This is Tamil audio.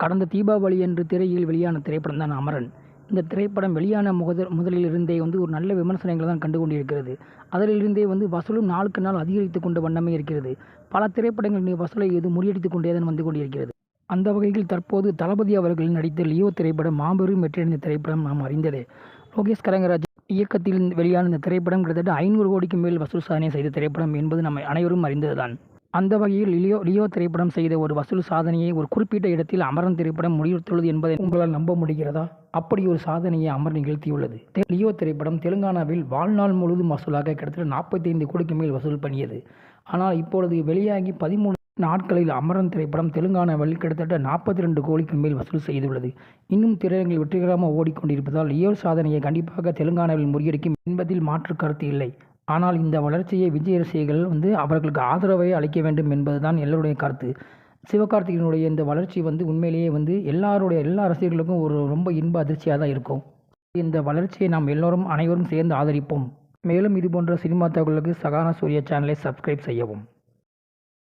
கடந்த தீபாவளி என்று திரையில் வெளியான திரைப்படம் தான் அமரன். இந்த திரைப்படம் வெளியான முகத முதலிலிருந்தே வந்து ஒரு நல்ல விமர்சனங்களை தான் கண்டு கொண்டிருக்கிறது அதிலிருந்தே வந்து வசூலும் நாளுக்கு நாள் அதிகரித்து கொண்ட வண்ணமே இருக்கிறது. பல திரைப்படங்களின் வசூலை இது முறியடித்து கொண்டே தான் வந்து கொண்டிருக்கிறது. அந்த வகையில் தற்போது தளபதி அவர்கள் நடித்த லியோ திரைப்படம் மாபெரும் வெற்றியடைந்த திரைப்படம் நாம் அறிந்ததே. லோகேஷ் கரங்கராஜ் இயக்கத்தில் வெளியான இந்த திரைப்படம் கிட்டத்தட்ட ஐநூறு கோடிக்கு மேல் வசூல் சாதனை செய்த திரைப்படம் என்பது நம்ம அனைவரும் அறிந்ததுதான். அந்த வகையில் லியோ லியோ திரைப்படம் செய்த ஒரு வசூல் சாதனையை ஒரு குறிப்பிட்ட இடத்தில் அமரன் திரைப்படம் முடித்துள்ளது என்பதை உங்களால் நம்ப முடிகிறதா? அப்படி ஒரு சாதனையை அமர் நிகழ்த்தியுள்ளது. லியோ திரைப்படம் தெலுங்கானாவில் வாழ்நாள் முழுவதும் வசூலாக கிட்டத்தட்ட நாற்பத்தி ஐந்து கோடிக்கு மேல் வசூல் பண்ணியது. ஆனால் இப்பொழுது வெளியாகி பதிமூணு நாட்களில் அமரன் திரைப்படம் தெலுங்கானாவில் கிட்டத்தட்ட நாற்பத்தி ரெண்டு கோடிக்கு மேல் வசூல் செய்துள்ளது. இன்னும் திரையரங்கில் வெற்றிகரமாக ஓடிக்கொண்டிருப்பதால் லியோ சாதனையை கண்டிப்பாக தெலுங்கானாவில் முறியடிக்கும் என்பதில் மாற்று கருத்து இல்லை. ஆனால் இந்த வளர்ச்சியை விஜய் ரசிகர்கள் வந்து அவர்களுக்கு ஆதரவை அளிக்க வேண்டும் என்பதுதான் எல்லோருடைய கருத்து. சிவகார்த்திகேயனுடைய இந்த வளர்ச்சி வந்து உண்மையிலேயே வந்து எல்லாருடைய எல்லா ரசிகர்களுக்கும் ஒரு ரொம்ப இன்ப அதிர்ச்சியாக தான் இருக்கும். இந்த வளர்ச்சியை நாம் எல்லோரும் அனைவரும் சேர்ந்து ஆதரிப்போம். மேலும் இது போன்ற சினிமா தகவலுக்கு சகானா சூரிய சேனலை சப்ஸ்கிரைப் செய்யவும்.